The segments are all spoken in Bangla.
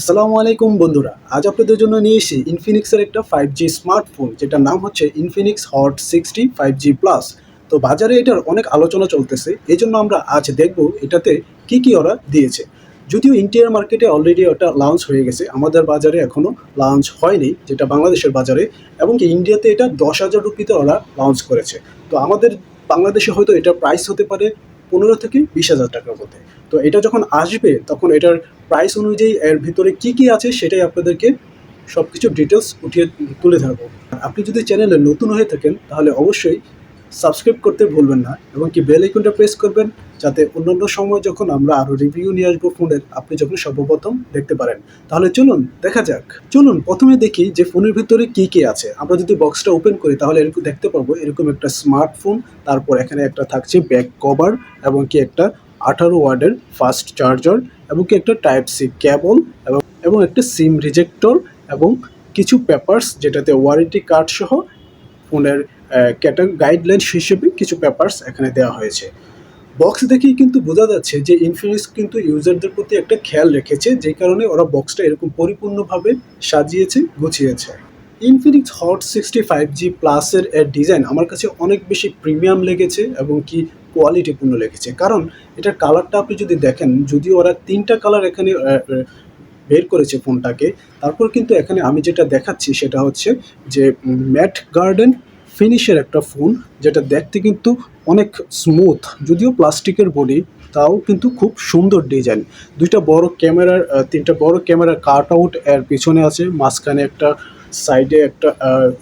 আসসালামু আলাইকুম বন্ধুরা। আজ আপনাদের জন্য নিয়ে এসেছি ইনফিনিক্সের একটা ফাইভ জি স্মার্টফোন যেটার নাম হচ্ছে Infinix Hot sixty five G plus তো বাজারে এটার অনেক আলোচনা চলতেছে এই জন্য আমরা আজ দেখব এটাতে কি কি ওরা দিয়েছে। যদিও ইন্ডিয়ার মার্কেটে অলরেডি ওটা লঞ্চ হয়ে গেছে, আমাদের বাজারে এখনও লঞ্চ হয়নি, যেটা বাংলাদেশের বাজারে, এবং কি ইন্ডিয়াতে এটা দশ হাজার রুপিতে ওরা লঞ্চ করেছে। তো আমাদের বাংলাদেশে হয়তো এটার প্রাইস হতে পারে পনেরো থেকে বিশ হাজার টাকার মধ্যে। তো এটা যখন আসবে, তখন এটার প্রাইস অনুযায়ী এর ভিতরে কি কি আছে সেটাই আপনাদেরকে সব কিছু ডিটেলস উঠিয়ে তুলে ধরবো। আপনি যদি চ্যানেলে নতুন হয়ে থাকেন, তাহলে অবশ্যই সাবস্ক্রাইব করতে ভুলবেন না এবং কি বেল আইকনটা প্রেস করবেন, যাতে অন্যান্য সময় যখন আমরা আরও রিভিউ নিয়ে আসব ফোনের, আপনি যখন সর্বপ্রথম দেখতে পারেন। তাহলে চলুন, দেখা যাক। চলুন, প্রথমে দেখি যে ফোনের ভিতরে কি কি আছে। আমরা যদি বক্সটা ওপেন করি, তাহলে এরকম দেখতে পাবো এরকম একটা স্মার্টফোন তারপর এখানে একটা থাকছে ব্যাক কভার এবং কি একটা আঠারো ওয়ার্ডের ফাস্ট চার্জার এবং কি একটা টাইপ সি কেবল এবং এবং একটা সিম রিজেক্টর এবং কিছু পেপারস যেটাতে ওয়ারেন্টি কার্ড সহ ফোনের ক্যাটা, গাইডলাইন হিসেবে কিছু পেপারস এখানে দেওয়া হয়েছে। বক্স দেখেই কিন্তু বোঝা যাচ্ছে যে ইনফিনিক্স কিন্তু ইউজারদের প্রতি একটা খেয়াল রেখেছে যে কারণে ওরা বক্সটা এরকম পরিপূর্ণভাবে সাজিয়েছে, গুছিয়েছে। Infinix Hot sixty five G প্লাসের এর ডিজাইন আমার কাছে অনেক বেশি প্রিমিয়াম লেগেছে এবং কি কোয়ালিটিপূর্ণ লেগেছে কারণ এটার কালারটা আপনি যদি দেখেন যদিও ওরা তিনটা কালার এখানে বের করেছে ফোনটাকে, তারপর কিন্তু এখানে আমি যেটা দেখাচ্ছি সেটা হচ্ছে যে ম্যাট গার্ডেন ফিনিশের একটা ফোন যেটা দেখতে কিন্তু অনেক স্মুথ যদিও প্লাস্টিকের বডি তাও কিন্তু খুব সুন্দর ডিজাইন দুইটা বড় ক্যামেরার তিনটা বড় ক্যামেরার কাট আউট এর পিছনে আছে, মাঝখানে একটা সাইডে একটা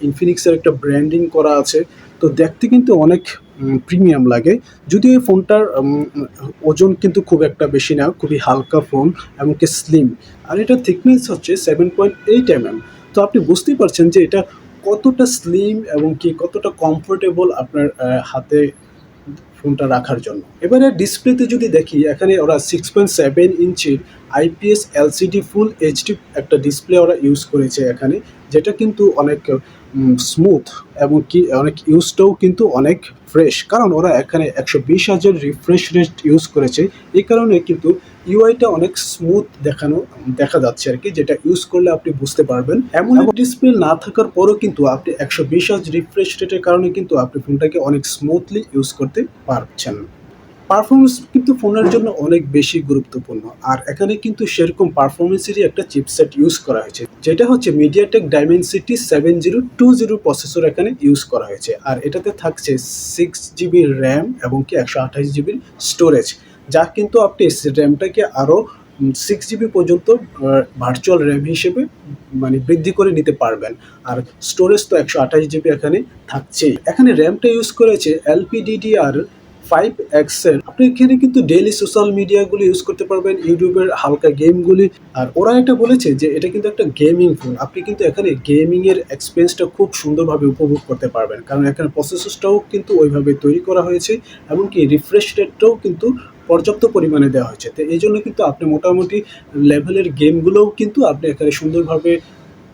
ইনফিনিক্সের একটা ব্র্যান্ডিং করা আছে। তো দেখতে কিন্তু অনেক প্রিমিয়াম লাগে। যদিও এই ফোনটার ওজন কিন্তু খুব একটা বেশি না, খুবই হালকা ফোন এমনকি স্লিম আর এটা থিকনেস হচ্ছে seven point eight M M তো আপনি বুঝতেই পারছেন যে এটা কতটা স্লিম এবং কি কতটা কমফোর্টেবল আপনার হাতে ফোনটা রাখার জন্য। এবারে ডিসপ্লেতে যদি দেখি, এখানে ওরা সিক্স পয়েন্ট সেভেন ইঞ্চির আইপিএস এলসিডি ফুল এইচডি একটা ডিসপ্লে ওরা ইউজ করেছে এখানে যেটা কিন্তু অনেক স্মুথ এবং কি অনেক ইউজটাও কিন্তু অনেক ফ্রেশ কারণ ওরা এখানে একশো বিশ হাজার রিফ্রেশ রেট ইউজ করেছে। এই কারণে কিন্তু ইউআইটা অনেক স্মুথ দেখানো দেখা যাচ্ছে আর কি যেটা ইউজ করলে আপনি বুঝতে পারবেন। এমন ডিসপ্লে না থাকার পরও কিন্তু আপনি একশো বিশ হাজার রিফ্রেশ রেটের কারণে কিন্তু আপনি ফোনটাকে অনেক স্মুথলি ইউজ করতে পারছেন। পারফরমেন্স কিন্তু ফোনের জন্য অনেক বেশি গুরুত্বপূর্ণ। আর এখানে কিন্তু সেরকম পারফরমেন্সেরই একটা চিপসেট ইউজ করা হয়েছে, যেটা হচ্ছে MediaTek Dimensity seven zero two zero processor এখানে ইউজ করা হয়েছে। আর এটাতে থাকছে সিক্স জিবি র্যাম এবং কি একশো আঠাশ জিবির স্টোরেজ যা কিন্তু আপনি র্যামটাকে আরও সিক্স জিবি পর্যন্ত ভার্চুয়াল র্যাম হিসেবে মানে বৃদ্ধি করে নিতে পারবেন। আর স্টোরেজ তো একশো আঠাশ জিবি এখানে থাকছেই। এখানে র্যামটা ইউজ করেছে এলপিডিডিআর ফাইভ এক্সেল আপনি এখানে কিন্তু ডেইলি সোশ্যাল মিডিয়াগুলো ইউজ করতে পারবেন, ইউটিউবের হালকা গেমগুলি আর ওরা এটা বলেছে যে এটা কিন্তু একটা গেমিং ফোন আপনি কিন্তু এখানে গেমিংয়ের এক্সপিরিয়েন্সটা খুব সুন্দরভাবে উপভোগ করতে পারবেন। কারণ এখানে প্রসেসরটাও কিন্তু ওইভাবে তৈরি করা হয়েছে, এমনকি রিফ্রেশ রেটটাও কিন্তু পর্যাপ্ত পরিমাণে দেওয়া হয়েছে। তো এই জন্য কিন্তু আপনি মোটামুটি লেভেলের গেমগুলোও কিন্তু আপনি এখানে সুন্দরভাবে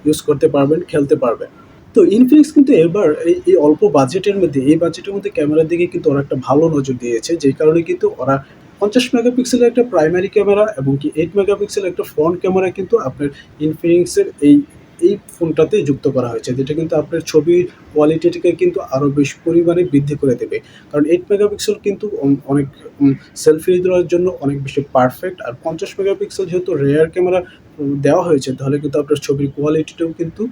ইউজ করতে পারবেন, খেলতে পারবেন। তো ইনফিনিক্স কিন্তু এবার এই অল্প বাজেটের মধ্যে, এই বাজেটের মধ্যে ক্যামেরার দিকে কিন্তু ওরা একটা ভালো নজর দিয়েছে যেই কারণে কিন্তু ওরা পঞ্চাশ মেগাপিক্সেলের একটা প্রাইমারি ক্যামেরা এবং কি এইট মেগাপিক্সেলের একটা ফ্রন্ট ক্যামেরা কিন্তু আপনার ইনফিনিক্সের এই এই ফোনটাতে যুক্ত করা হয়েছে, যেটা কিন্তু আপনার ছবির কোয়ালিটিটাকে কিন্তু আরও বেশি পরিমাণে বৃদ্ধি করে দেবে। কারণ এইট মেগাপিক্সেল কিন্তু অনেক সেলফি দেওয়ার জন্য অনেক বেশি পারফেক্ট আর পঞ্চাশ মেগাপিক্সেল যেহেতু রেয়ার ক্যামেরা দেওয়া হয়েছে, তাহলে কিন্তু আপনার ছবির কোয়ালিটিটাও কিন্তু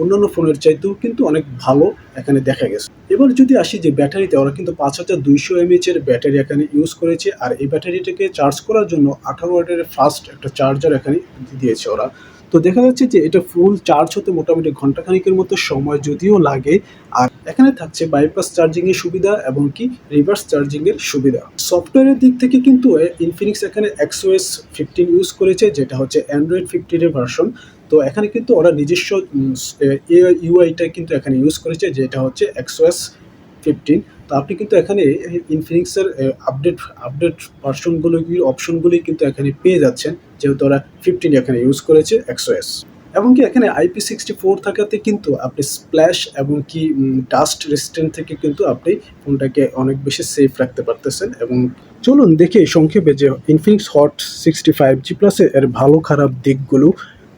অন্যান্য ফোনের চাইতেও কিন্তু অনেক ভালো এখানে দেখা গেছে। এবার যদি আসি যে ব্যাটারিতে, ওরা কিন্তু পাঁচ হাজার দুইশো এমএইচ এর ব্যাটারি এখানে ইউজ করেছে, আর এই ব্যাটারিটাকে চার্জ করার জন্য আঠারো ওয়াটের ফাস্ট একটা চার্জার এখানে দিয়েছে ওরা। তো দেখা যাচ্ছে যে এটা ফুল চার্জ হতে মোটামুটি ঘন্টাখানিকের মতো সময় যদিও লাগে। আর এখানে থাকছে বাইপাস চার্জিং এর সুবিধা এবং কি রিভার্স চার্জিং এর সুবিধা। সফটওয়্যারের দিক থেকে কিন্তু ইনফিনিক্স এখানে এক্সওএস ফিফটিন ইউজ করেছে, যেটা হচ্ছে অ্যান্ড্রয়েড ফিফটিনের ভার্সন তো এখানে কিন্তু ওরা নিজস্ব ইউআইটা কিন্তু এখানে ইউজ করেছে, যেটা হচ্ছে এক্সওএস ফিফটিন তো আপনি কিন্তু এখানে ইনফিনিক্সের আপডেট আপডেট ভার্সনগুলো অপশনগুলি কিন্তু এখানে পেয়ে যাচ্ছেন, যেহেতু ওরা ফিফটিন এখানে ইউজ করেছে এক্সওএস এবং কি এখানে আইপি সিক্সটি ফোর থাকাতে কিন্তু আপনি স্প্ল্যাশ এবং কি ডাস্ট রেসিস্ট্যান্ট থেকে কিন্তু আপনি ফোনটাকে অনেক বেশি সেফ রাখতে পারতেছেন। এবং চলুন দেখে সংক্ষেপে যে Infinix Hot sixty five G প্লাসে এর ভালো খারাপ দিকগুলো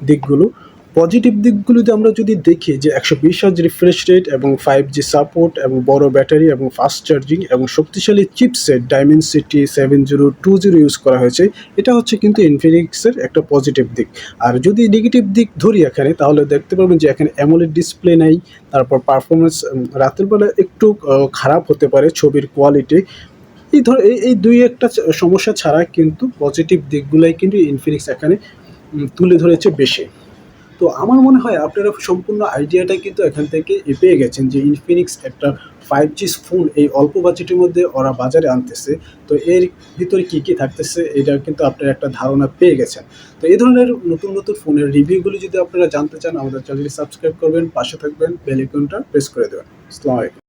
দিকগুলো। পজিটিভ দিকগুলোতে আমরা যদি দেখি যে একশো বিশ হাজ রিফ্রেশ রেট এবং ফাইভ জি সাপোর্ট এবং বড় ব্যাটারি এবং ফাস্ট চার্জিং এবং শক্তিশালী chipset Dimensity seven zero two zero use করা হয়েছে, এটা হচ্ছে কিন্তু ইনফিনিক্সের একটা পজিটিভ দিক। আর যদি নেগেটিভ দিক ধরি এখানে, তাহলে দেখতে পারবেন যে এখানে অ্যামোলেড ডিসপ্লে নেই, তারপর পারফরমেন্স রাতের বেলা একটু খারাপ হতে পারে ছবির কোয়ালিটি এই ধর, এই দুই একটা সমস্যা ছাড়া কিন্তু পজিটিভ দিকগুলাই কিন্তু ইনফিনিক্স এখানে তুলে ধরেছে বেশি। তো আমার মনে হয় আপনারা সম্পূর্ণ আইডিয়াটা কিন্তু এখান থেকে পেয়ে গেছেন যে ইনফিনিক্স একটা ফাইভ জি ফোন এই অল্প বাজেটের মধ্যে ওরা বাজারে আনতেছে। তো এর ভিতরে কী কী থাকতেছে এটা কিন্তু আপনারা একটা ধারণা পেয়ে গেছেন। তো এই ধরনের নতুন নতুন ফোনের রিভিউগুলি যদি আপনারা জানতে চান, আমাদের চ্যানেলটি সাবস্ক্রাইব করবেন, পাশে থাকবেন বেল আইকনটা প্রেস করে দেবেন। আসসালামু আলাইকুম।